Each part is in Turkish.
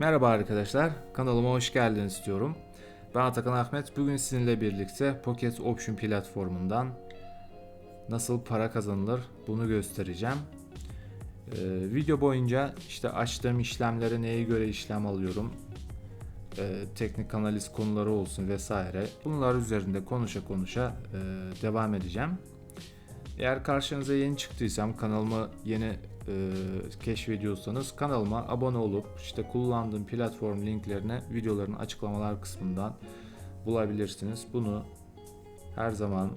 Merhaba arkadaşlar, kanalıma hoş geldiniz diyorum. Ben Atakan Ahmet. Bugün sizinle birlikte Pocket Option platformundan nasıl para kazanılır bunu göstereceğim. Ee, video boyunca işte açtığım işlemlere neye göre işlem alıyorum, e, teknik analiz konuları olsun vesaire. Bunlar üzerinde konuşa konuşa e, devam edeceğim. Eğer karşınıza yeni çıktıysam kanalımı yeni e, keşfediyorsanız kanalıma abone olup işte kullandığım platform linklerini videoların açıklamalar kısmından bulabilirsiniz. Bunu her zaman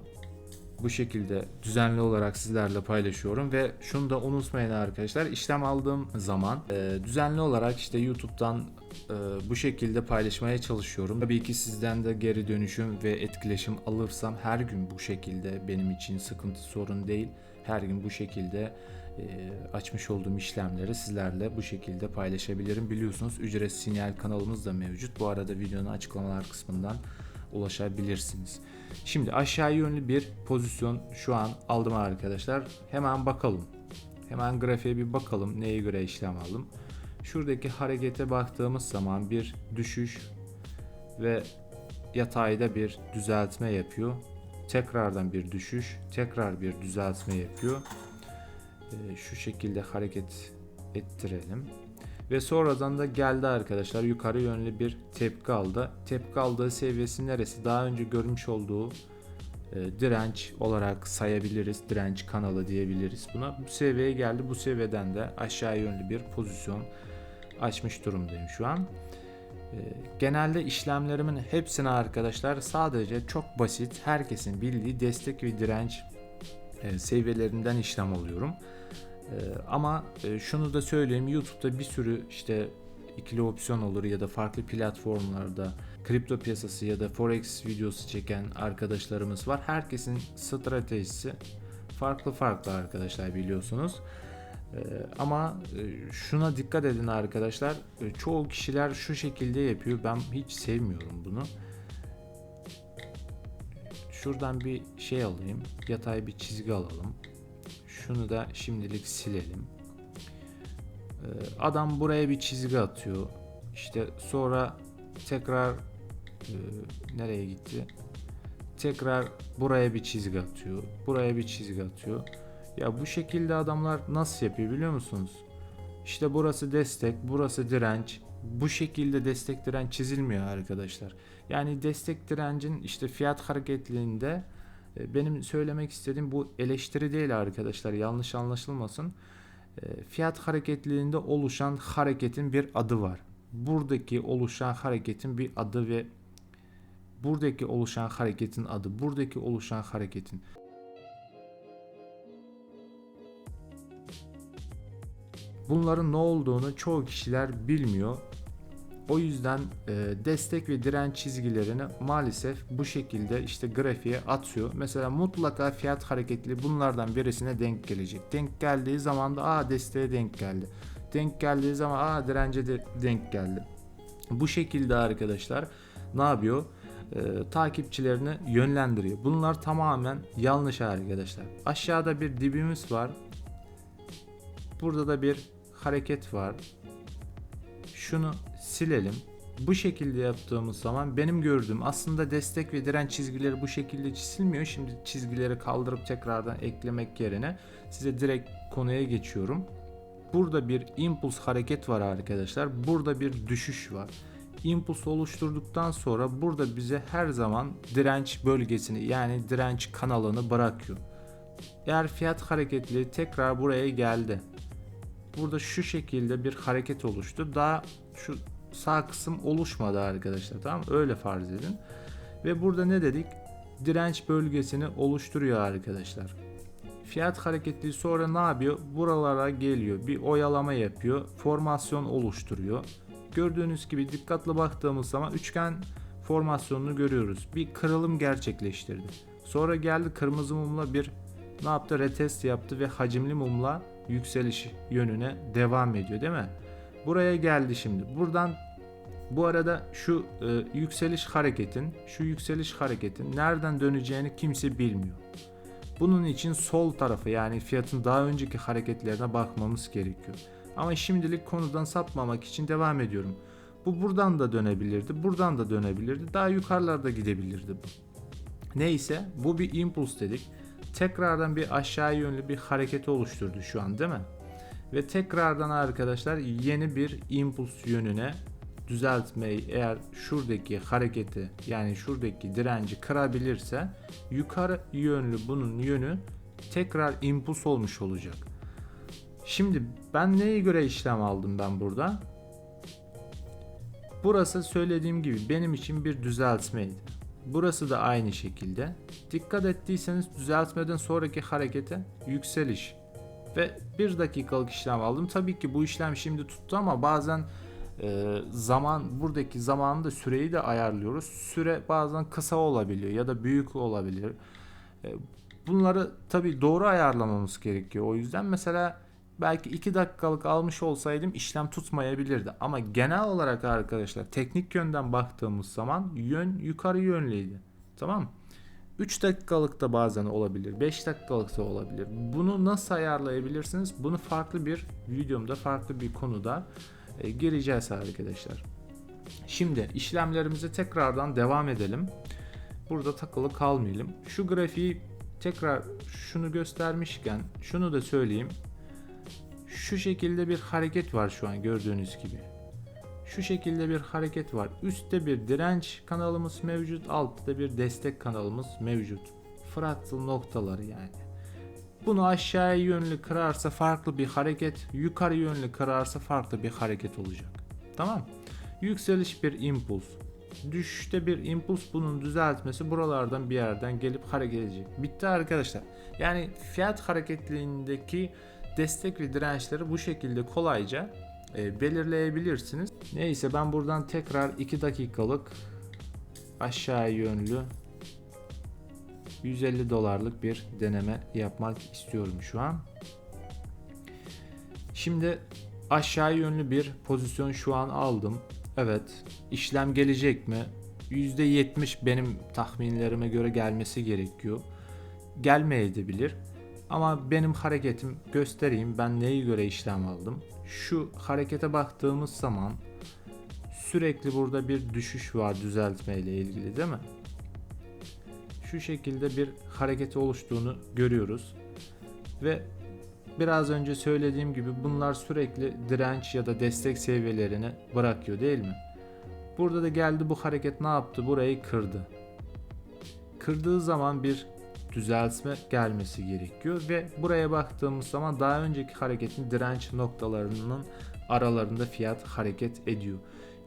bu şekilde düzenli olarak sizlerle paylaşıyorum ve şunu da unutmayın arkadaşlar işlem aldığım zaman e, düzenli olarak işte YouTube'dan e, bu şekilde paylaşmaya çalışıyorum. Tabii ki sizden de geri dönüşüm ve etkileşim alırsam her gün bu şekilde benim için sıkıntı sorun değil. Her gün bu şekilde açmış olduğum işlemleri sizlerle bu şekilde paylaşabilirim. Biliyorsunuz ücret sinyal kanalımız da mevcut. Bu arada videonun açıklamalar kısmından ulaşabilirsiniz. Şimdi aşağı yönlü bir pozisyon şu an aldım arkadaşlar. Hemen bakalım. Hemen grafiğe bir bakalım neye göre işlem aldım. Şuradaki harekete baktığımız zaman bir düşüş ve yatayda bir düzeltme yapıyor. Tekrardan bir düşüş, tekrar bir düzeltme yapıyor. Ee, şu şekilde hareket ettirelim. Ve sonradan da geldi arkadaşlar yukarı yönlü bir tepki aldı. Tepki aldığı seviyesi neresi? Daha önce görmüş olduğu e, direnç olarak sayabiliriz. Direnç kanalı diyebiliriz buna. Bu seviyeye geldi. Bu seviyeden de aşağı yönlü bir pozisyon açmış durumdayım şu an. E, genelde işlemlerimin hepsine arkadaşlar sadece çok basit herkesin bildiği destek ve direnç e, seviyelerinden işlem alıyorum. Ee, ama e, şunu da söyleyeyim YouTube'da bir sürü işte ikili opsiyon olur ya da farklı platformlarda kripto piyasası ya da forex videosu çeken arkadaşlarımız var. Herkesin stratejisi farklı farklı arkadaşlar biliyorsunuz. Ee, ama e, şuna dikkat edin arkadaşlar. E, çoğu kişiler şu şekilde yapıyor. Ben hiç sevmiyorum bunu. Şuradan bir şey alayım. Yatay bir çizgi alalım. Şunu da şimdilik silelim. Ee, adam buraya bir çizgi atıyor. İşte sonra tekrar e, nereye gitti? Tekrar buraya bir çizgi atıyor. Buraya bir çizgi atıyor. Ya bu şekilde adamlar nasıl yapıyor biliyor musunuz? İşte burası destek, burası direnç. Bu şekilde destek direnç çizilmiyor arkadaşlar. Yani destek direncin işte fiyat hareketliliğinde e, benim söylemek istediğim bu eleştiri değil arkadaşlar yanlış anlaşılmasın. E, fiyat hareketliliğinde oluşan hareketin bir adı var. Buradaki oluşan hareketin bir adı ve buradaki oluşan hareketin adı, buradaki oluşan hareketin Bunların ne olduğunu çoğu kişiler bilmiyor. O yüzden e, destek ve direnç çizgilerini maalesef bu şekilde işte grafiğe atıyor. Mesela mutlaka fiyat hareketli bunlardan birisine denk gelecek. Denk geldiği zaman da aa desteğe denk geldi. Denk geldiği zaman aa dirence de denk geldi. Bu şekilde arkadaşlar ne yapıyor? Ee, takipçilerini yönlendiriyor. Bunlar tamamen yanlış arkadaşlar. Aşağıda bir dibimiz var. Burada da bir hareket var. Şunu silelim. Bu şekilde yaptığımız zaman benim gördüğüm aslında destek ve direnç çizgileri bu şekilde çizilmiyor. Şimdi çizgileri kaldırıp tekrardan eklemek yerine size direkt konuya geçiyorum. Burada bir impuls hareket var arkadaşlar. Burada bir düşüş var. Impuls oluşturduktan sonra burada bize her zaman direnç bölgesini yani direnç kanalını bırakıyor. Eğer fiyat hareketli tekrar buraya geldi. Burada şu şekilde bir hareket oluştu. Daha şu sağ kısım oluşmadı arkadaşlar tamam Öyle farz edin. Ve burada ne dedik? Direnç bölgesini oluşturuyor arkadaşlar. Fiyat hareketli sonra ne yapıyor? Buralara geliyor. Bir oyalama yapıyor. Formasyon oluşturuyor. Gördüğünüz gibi dikkatli baktığımız zaman üçgen formasyonunu görüyoruz. Bir kırılım gerçekleştirdi. Sonra geldi kırmızı mumla bir ne yaptı? Retest yaptı ve hacimli mumla yükseliş yönüne devam ediyor değil mi? Buraya geldi şimdi. Buradan bu arada şu e, yükseliş hareketin, şu yükseliş hareketin nereden döneceğini kimse bilmiyor. Bunun için sol tarafı yani fiyatın daha önceki hareketlerine bakmamız gerekiyor. Ama şimdilik konudan sapmamak için devam ediyorum. Bu buradan da dönebilirdi, buradan da dönebilirdi. Daha yukarılarda gidebilirdi bu. Neyse bu bir impuls dedik. Tekrardan bir aşağı yönlü bir hareketi oluşturdu şu an değil mi? Ve tekrardan arkadaşlar yeni bir impuls yönüne düzeltmeyi eğer şuradaki hareketi yani şuradaki direnci kırabilirse yukarı yönlü bunun yönü tekrar impuls olmuş olacak. Şimdi ben neye göre işlem aldım ben burada? Burası söylediğim gibi benim için bir düzeltmeydi. Burası da aynı şekilde. Dikkat ettiyseniz düzeltmeden sonraki harekete yükseliş ve bir dakikalık işlem aldım. Tabii ki bu işlem şimdi tuttu ama bazen e, zaman buradaki zamanı da süreyi de ayarlıyoruz. Süre bazen kısa olabiliyor ya da büyük olabilir. E, bunları tabii doğru ayarlamamız gerekiyor. O yüzden mesela belki 2 dakikalık almış olsaydım işlem tutmayabilirdi. Ama genel olarak arkadaşlar teknik yönden baktığımız zaman yön yukarı yönlüydü. Tamam mı? 3 dakikalık da bazen olabilir. 5 dakikalık da olabilir. Bunu nasıl ayarlayabilirsiniz? Bunu farklı bir videomda, farklı bir konuda e, gireceğiz arkadaşlar. Şimdi işlemlerimize tekrardan devam edelim. Burada takılı kalmayalım. Şu grafiği tekrar şunu göstermişken şunu da söyleyeyim. Şu şekilde bir hareket var şu an gördüğünüz gibi. Şu şekilde bir hareket var. Üstte bir direnç kanalımız mevcut, altta bir destek kanalımız mevcut. Fraktal noktaları yani. Bunu aşağıya yönlü kırarsa farklı bir hareket, yukarı yönlü kırarsa farklı bir hareket olacak. Tamam? Yükseliş bir impuls. Düşüşte bir impuls bunun düzeltmesi buralardan bir yerden gelip hareket edecek. Bitti arkadaşlar. Yani fiyat hareketliliğindeki destek ve dirençleri bu şekilde kolayca e, belirleyebilirsiniz. Neyse ben buradan tekrar 2 dakikalık aşağı yönlü 150 dolarlık bir deneme yapmak istiyorum şu an. Şimdi aşağı yönlü bir pozisyon şu an aldım. Evet, işlem gelecek mi? %70 benim tahminlerime göre gelmesi gerekiyor. Gelmeyebilir. Ama benim hareketim göstereyim ben neye göre işlem aldım. Şu harekete baktığımız zaman sürekli burada bir düşüş var düzeltme ile ilgili değil mi? Şu şekilde bir hareketi oluştuğunu görüyoruz. Ve biraz önce söylediğim gibi bunlar sürekli direnç ya da destek seviyelerini bırakıyor değil mi? Burada da geldi bu hareket ne yaptı? Burayı kırdı. Kırdığı zaman bir düzeltme gelmesi gerekiyor ve buraya baktığımız zaman daha önceki hareketin direnç noktalarının aralarında fiyat hareket ediyor.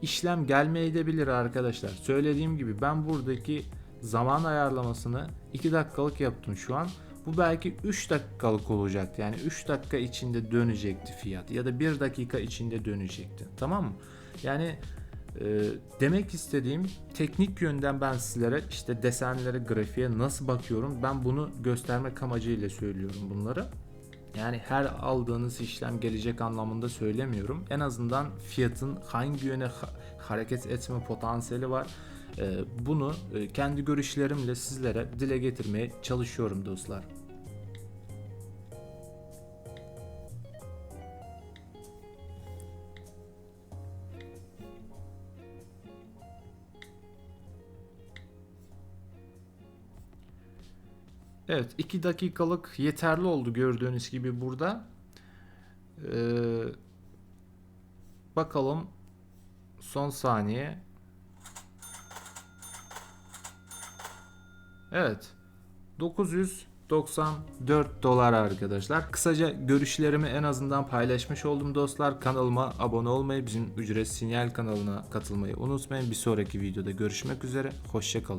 İşlem gelmeyebilir arkadaşlar. Söylediğim gibi ben buradaki zaman ayarlamasını 2 dakikalık yaptım şu an. Bu belki 3 dakikalık olacaktı. Yani 3 dakika içinde dönecekti fiyat ya da 1 dakika içinde dönecekti. Tamam mı? Yani demek istediğim teknik yönden ben sizlere işte desenlere, grafiğe nasıl bakıyorum ben bunu göstermek amacıyla söylüyorum bunları. Yani her aldığınız işlem gelecek anlamında söylemiyorum. En azından fiyatın hangi yöne ha- hareket etme potansiyeli var. E, bunu e, kendi görüşlerimle sizlere dile getirmeye çalışıyorum dostlar. Evet 2 dakikalık yeterli oldu gördüğünüz gibi burada. Ee, bakalım son saniye. Evet 994 dolar arkadaşlar. Kısaca görüşlerimi en azından paylaşmış oldum dostlar. Kanalıma abone olmayı, bizim ücret sinyal kanalına katılmayı unutmayın. Bir sonraki videoda görüşmek üzere. Hoşçakalın.